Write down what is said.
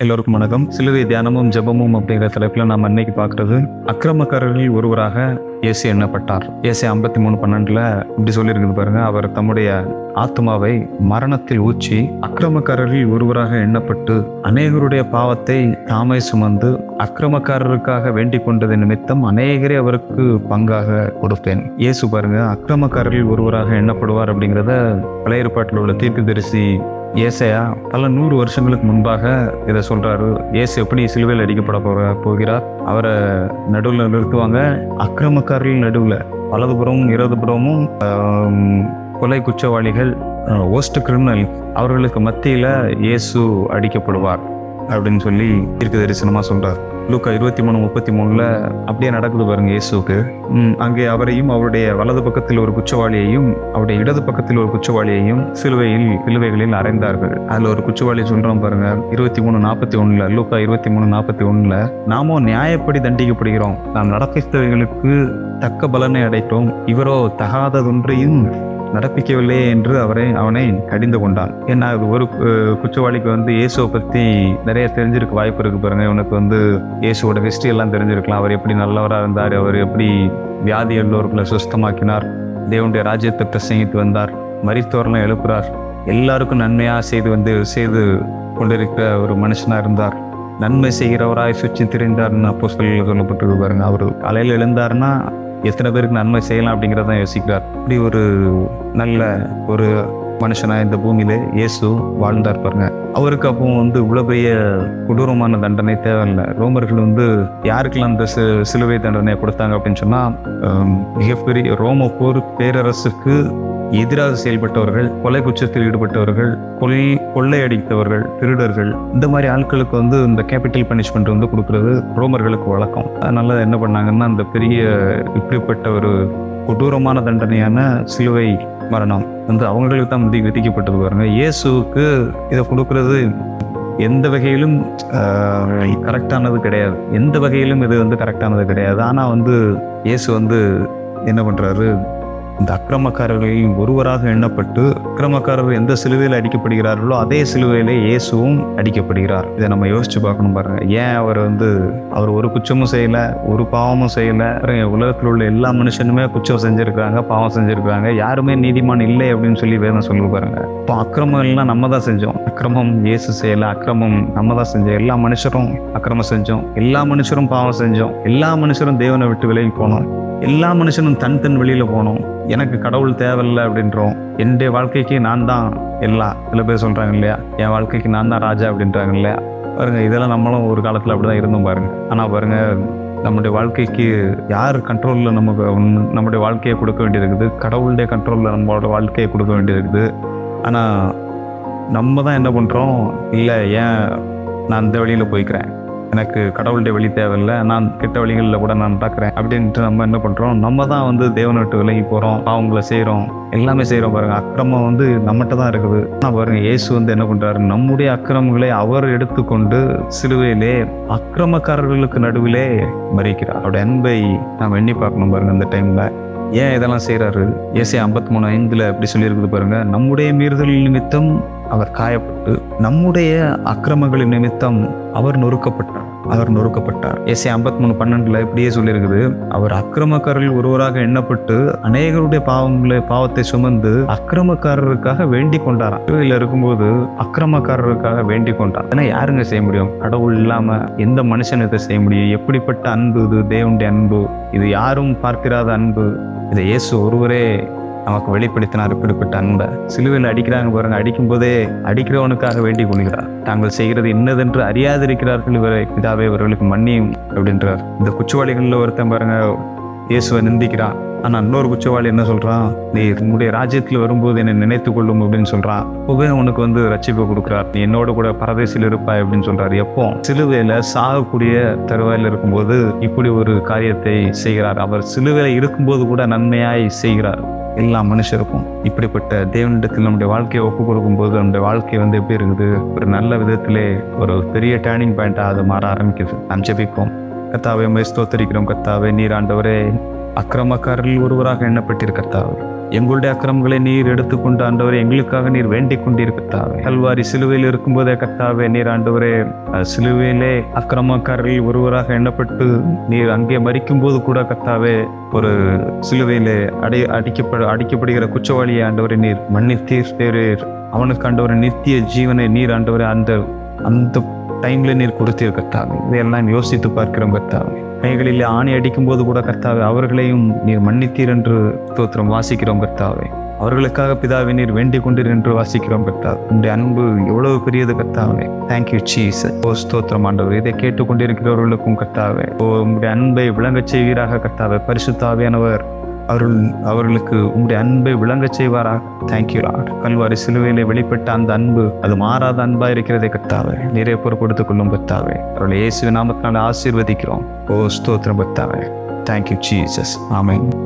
எல்லோருக்கும் வணக்கம். சிலுவை தியானமும் ஜெபமும் அப்படிங்கிற தலைப்பில் நாம் அன்னைக்கு பார்க்கறது அக்கிரமக்காரர்களில் ஒருவராக இயேசு எண்ணப்பட்டார். இயேசு ஐம்பத்தி மூணு பன்னெண்டுல இப்படி சொல்லியிருக்குது பாருங்க அவர் தம்முடைய ஆத்மாவை மரணத்தில் ஊற்றி அக்கிரமக்காரர்களில் ஒருவராக எண்ணப்பட்டு அநேகருடைய பாவத்தை தாமே சுமந்து அக்கிரமக்காரருக்காக வேண்டிக் கொண்டது நிமித்தம் அநேகரே அவருக்கு பங்காக கொடுப்பேன் இயேசு பாருங்க அக்கிரமக்காரர்களில் ஒருவராக எண்ணப்படுவார் அப்படிங்கிறத பழைய ஏற்பாட்டில் உள்ள தீர்க்கதரிசி ஏசையா பல நூறு வருஷங்களுக்கு முன்பாக இதை சொல்றாரு. ஏசு எப்படி சிலுவையில் அடிக்கப்பட போற போகிறார்? அவரை நடுவில் நிறுத்துவாங்க. அக்கிரமக்காரர்கள் நடுவில் வலதுபுறமும் இடதுபுறமும் கொலை குற்றவாளிகள் ஓஸ்ட் கிரிமினல் அவர்களுக்கு மத்தியில் இயேசு அடிக்கப்படுவார் அப்படின்னு சொல்லி தீர்க்க தரிசனமாக சொல்கிறார் லூக்கா இருபத்தி மூணு முப்பத்தி மூணில் அப்படியே நடக்குது பாருங்க இயேசுக்கு அங்கே அவரையும் அவருடைய வலது பக்கத்தில் ஒரு குச்சவாளியையும் அவருடைய இடது பக்கத்தில் ஒரு குச்சவாளியையும் சிலுவையில் சிலுவைகளில் அறைந்தார்கள். அதில் ஒரு குச்சவாளி சொல்கிறோம் பாருங்க. இருபத்தி மூணு நாற்பத்தி ஒன்றில் லூக்கா இருபத்தி மூணு நாற்பத்தி ஒன்றில் நாமோ நியாயப்படி தண்டிக்கப்படுகிறோம். நாம் நடப்பித்தவைகளுக்கு தக்க பலனை அடைத்தோம். இவரோ தகாததொன்றையும் நடப்பிக்கவில்லை என்று அவரை அவனை கடிந்து கொண்டான். ஏன்னா ஒரு குற்றவாளிக்கு வந்து இயேசுவை பத்தி நிறைய தெரிஞ்சிருக்க வாய்ப்பு இருக்கு பாருங்க. உனக்கு வந்து இயேசுவோட ஹிஸ்டரி எல்லாம் தெரிஞ்சிருக்கலாம். அவர் எப்படி நல்லவராக இருந்தார் அவர் எப்படி வியாதி எல்லோருக்குள்ள சுஸ்தமாக்கினார் தேவனுடைய ராஜ்யத்தை பிரசங்கித்து வந்தார் மரித்தோரெல்லாம் எழுப்புறார் எல்லாருக்கும் நன்மையாக செய்து வந்து செய்து கொண்டிருக்கிற ஒரு மனுஷனாக இருந்தார். நன்மை செய்கிறவராய் சுற்றி திரிந்தார்னு அப்போ சொல்லப்பட்டு சொல்லப்பட்டிருக்கு பாருங்க. அவர் காலையில் எழுந்தாருன்னா எத்தனை பேருக்கு நன்மை செய்யலாம் அப்படிங்கிறத யோசிக்கிறார். இப்படி ஒரு நல்ல ஒரு மனுஷனாக இந்த பூமியில இயேசு வாழ்ந்தார் பாருங்க. அவருக்கு அப்போ வந்து இவ்வளோ பெரிய கொடூரமான தண்டனை தேவையில்லை. ரோமர்கள் வந்து யாருக்கெல்லாம் அந்த சி- சிலுவை தண்டனையை கொடுத்தாங்க அப்படின்னு சொன்னால் மிகப்பெரிய ரோம போர் பேரரசுக்கு எதிராக செயல்பட்டவர்கள் கொலை குற்றத்தில் ஈடுபட்டவர்கள் கொலை கொள்ளையடித்தவர்கள் திருடர்கள் இந்த மாதிரி ஆட்களுக்கு வந்து இந்த கேபிட்டல் பனிஷ்மெண்ட் வந்து கொடுக்கறது ரோமர்களுக்கு வழக்கம். அதனால என்ன பண்ணாங்கன்னா அந்த பெரிய இப்படிப்பட்ட ஒரு கொடூரமான தண்டனையான சிலுவை மரணம் வந்து அவங்களுக்கு தான் விதி விதிக்கப்பட்டது பாருங்க. இயேசுவுக்கு இதை கொடுக்கறது எந்த வகையிலும் கரெக்டானது கிடையாது. எந்த வகையிலும் இது வந்து கரெக்டானது கிடையாது. ஆனால் வந்து இயேசு வந்து என்ன பண்ணுறாரு இந்த அக்கிரமக்காரர்களையும் ஒருவராக எண்ணப்பட்டு அக்கிரமக்காரர் எந்த சிலுவையில் அடிக்கப்படுகிறார்களோ அதே சிலுவையிலே இயேசுவும் அடிக்கப்படுகிறார். இதை நம்ம யோசிச்சு பார்க்கணும் பாருங்க. ஏன் அவர் வந்து அவர் ஒரு குச்சமும் செய்யல ஒரு பாவமும் செய்யல? உலகத்தில் உள்ள எல்லா மனுஷனுமே குச்சம் செஞ்சிருக்காங்க பாவம் செஞ்சிருக்காங்க யாருமே நீதிமான் இல்லை அப்படின்னு சொல்லி வேதம் சொல்லி பாருங்க. இப்போ அக்கிரமம் எல்லாம் நம்ம தான் செஞ்சோம். அக்கிரமம் இயேசு செய்யல அக்கிரமம் நம்ம தான் செஞ்சோம். எல்லா மனுஷரும் அக்கிரமம் செஞ்சோம். எல்லா மனுஷரும் பாவம் செஞ்சோம். எல்லா மனுஷரும் தேவனை விட்டு விலகி போனோம். எல்லா மனுஷனும் தன் தன் வெளியில் போகணும். எனக்கு கடவுள் தேவையில்லை அப்படின்றோம். என்னுடைய வாழ்க்கைக்கு நான் தான் எல்லா சில பேர் சொல்கிறாங்க இல்லையா? என் வாழ்க்கைக்கு நான் தான் ராஜா அப்படின்றாங்க இல்லையா? பாருங்க இதெல்லாம் நம்மளும் ஒரு காலத்தில் அப்படி தான் இருந்தோம் பாருங்க. ஆனால் பாருங்க நம்முடைய வாழ்க்கைக்கு யார் கண்ட்ரோலில் நமக்கு நம்முடைய வாழ்க்கையை கொடுக்க வேண்டியிருக்குது? கடவுளுடைய கண்ட்ரோலில் நம்மளோட வாழ்க்கையை கொடுக்க வேண்டியிருக்குது. ஆனால் நம்ம தான் என்ன பண்ணுறோம் இல்லை ஏன் நான் இந்த வழியில் போய்க்கிறேன்? எனக்கு கடவுளுடைய வழி தேவையில்லை நான் கெட்ட வழிகளில் கூட நான் நடக்கிறேன் அப்படின்ட்டு நம்ம என்ன பண்ணுறோம் நம்ம தான் வந்து தேவனை விட்டு விலகி போகிறோம் அவங்கள செய்கிறோம் எல்லாமே செய்கிறோம் பாருங்கள் அக்கிரமம் வந்து நம்மகிட்ட தான் இருக்குது. ஆனால் பாருங்கள் இயேசு வந்து என்ன பண்ணுறாரு நம்முடைய அக்கிரமங்களை அவர் எடுத்துக்கொண்டு சிலுவையிலே அக்கிரமக்காரர்களுக்கு நடுவிலே மறிக்கிறார். அவருடைய அன்பை நாம் எண்ணி பார்க்கணும் பாருங்க அந்த டைமில் ஏன் இதெல்லாம் செய்கிறாரு ஏசை ஐம்பத்தி மூணு ஐந்தில் அப்படி சொல்லியிருக்குது பாருங்க. நம்முடைய மீறுதல் நிமித்தம் அவர் காயப்பட்டு நம்முடைய அக்கிரமங்களின் நிமித்தம் அவர் நொறுக்கப்பட்டார். அவர் நொறுக்கப்பட்டார். ஏசை ஐம்பத்தி மூணு பன்னெண்டுல இப்படியே சொல்லியிருக்குது. அவர் அக்கிரமக்காரர்கள் ஒருவராக எண்ணப்பட்டு அநேகருடைய பாவங்களை பாவத்தை சுமந்து அக்கிரமக்காரருக்காக வேண்டிக் கொண்டாராம். சிலுவையில் இருக்கும்போது அக்கிரமக்காரருக்காக வேண்டிக் கொண்டார். ஏன்னா யாருங்க செய்ய முடியும்? கடவுள் இல்லாம எந்த மனுஷன் இதை செய்ய முடியும்? எப்படிப்பட்ட அன்பு இது? தேவனுடைய அன்பு. இது யாரும் பார்த்திராத அன்பு. இதை இயேசு ஒருவரே நமக்கு வெளிப்படுத்தினார் இப்படிப்பட்ட அன்பை. சிலுவையில் அடிக்கிறாங்க பாருங்க அடிக்கும் போதே அடிக்கிறவனுக்காக வேண்டிக் கொள்கிறார் தாங்கள் செய்கிறது இன்னதென்று அறியாதிருக்கிறார்கள் இவரை. இதாவே இவர்களுக்கு மன்னியும் அப்படின்றார். இந்த குச்சுவாளிகளில் ஒருத்தன் பாருங்க இயேசுவை நிந்திக்கிறான். ஆனால் இன்னொரு குற்றவாளி என்ன சொல்கிறான் நீ உன்னுடைய ராஜ்யத்தில் வரும்போது என்னை நினைத்து கொள்ளும் அப்படின்னு சொல்கிறான் அப்பவே உனக்கு வந்து ரட்சிப்பு கொடுக்குறார். நீ என்னோட கூட பரதேசியில் இருப்பாய் அப்படின்னு சொல்கிறார் எப்போ? சிலுவையில் சாகக்கூடிய தருவாயில் இருக்கும்போது இப்படி ஒரு காரியத்தை செய்கிறார். அவர் சிலுவையில் இருக்கும்போது கூட நன்மையாய் செய்கிறார். எல்லா மனுஷருக்கும் இப்படிப்பட்ட தேவனிடத்தில் நம்முடைய வாழ்க்கையை ஒப்பு கொடுக்கும்போது நம்முடைய வாழ்க்கை வந்து எப்படி இருக்குது? ஒரு நல்ல விதத்திலே ஒரு பெரிய டேர்னிங் பாயிண்ட்டாக அது மாற ஆரம்பிக்குது. நாம் ஜெபிப்போம். கத்தாவை மை ஸ்தோத்தரிக்கிறோம். கத்தாவே நீர் ஆண்டவரே அக்கிரமக்காரரில் ஒருவராக எண்ணப்பட்டிருக்கத்தாவே எங்களுடைய அக்கிரமங்களை நீர் எடுத்துக்கொண்டு ஆண்டவரே எங்களுக்காக நீர் வேண்டிக் கொண்டிருக்கத்தாவே கல்வாரி சிலுவையில் இருக்கும்போதே கத்தாவே நீர் ஆண்டவரே சிலுவையிலே அக்கிரமக்காரர்கள் ஒருவராக எண்ணப்பட்டு நீர் அங்கே மறிக்கும் போது கூட கத்தாவே ஒரு சிலுவையிலே அடை அடிக்கப்பட அடிக்கப்படுகிற குற்றவாளியை ஆண்டவரை நீர் மன்னித்தீர் தேரீர் அவனுக்கு ஆண்டவரை நித்திய ஜீவனை நீர் ஆண்டவரை அந்த அந்த டைம்ல நீர் கொடுத்தீர் கர்த்தாவே. இதையெல்லாம் யோசித்து பார்க்கிறோம் கத்தாவே மேகலில் ஆணை அடிக்கும் போது கூட கர்த்தாவே அவர்களையும் நீர் மன்னித்தீர் என்று தோத்திரம் வாசிக்கிறோம் கர்த்தாவே. அவர்களுக்காக பிதாவை நீர் வேண்டிக் கொண்டீர் என்று வாசிக்கிறோம் கர்த்தா உங்களுடைய அன்பு எவ்வளவு பெரியது கர்த்தாவே. தேங்க்யூ சீஸ் ஓ ஸ்தோத்திரம் ஆண்டவர் இதை கேட்டுக்கொண்டிருக்கிறவர்களுக்கும் கர்த்தாவே. ஓ உங்களுடைய அன்பை விளங்கச் செய்வீராக கர்த்தாவே. பரிசுத்தாவியானவர் அவர்கள் அவர்களுக்கு உங்களுடைய அன்பை விளங்கச் செய்வாரா தேங்க்யூ லார்ட் கல்வாரி சிலுவையிலே வெளிப்பட்ட அந்த அன்பு அது மாறாத அன்பா இருக்கிறதை கத்தாவே நிறைய பொறுப்படுத்திக் கொள்ளும் கர்த்தாவே. அவர்களை இயேசு நாமத்தினால ஆசீர்வதிக்கிறோம். ஓ ஸ்தோத்திரம் கர்த்தாவே. தேங்க்யூ ஜீசஸ் ஆமேன்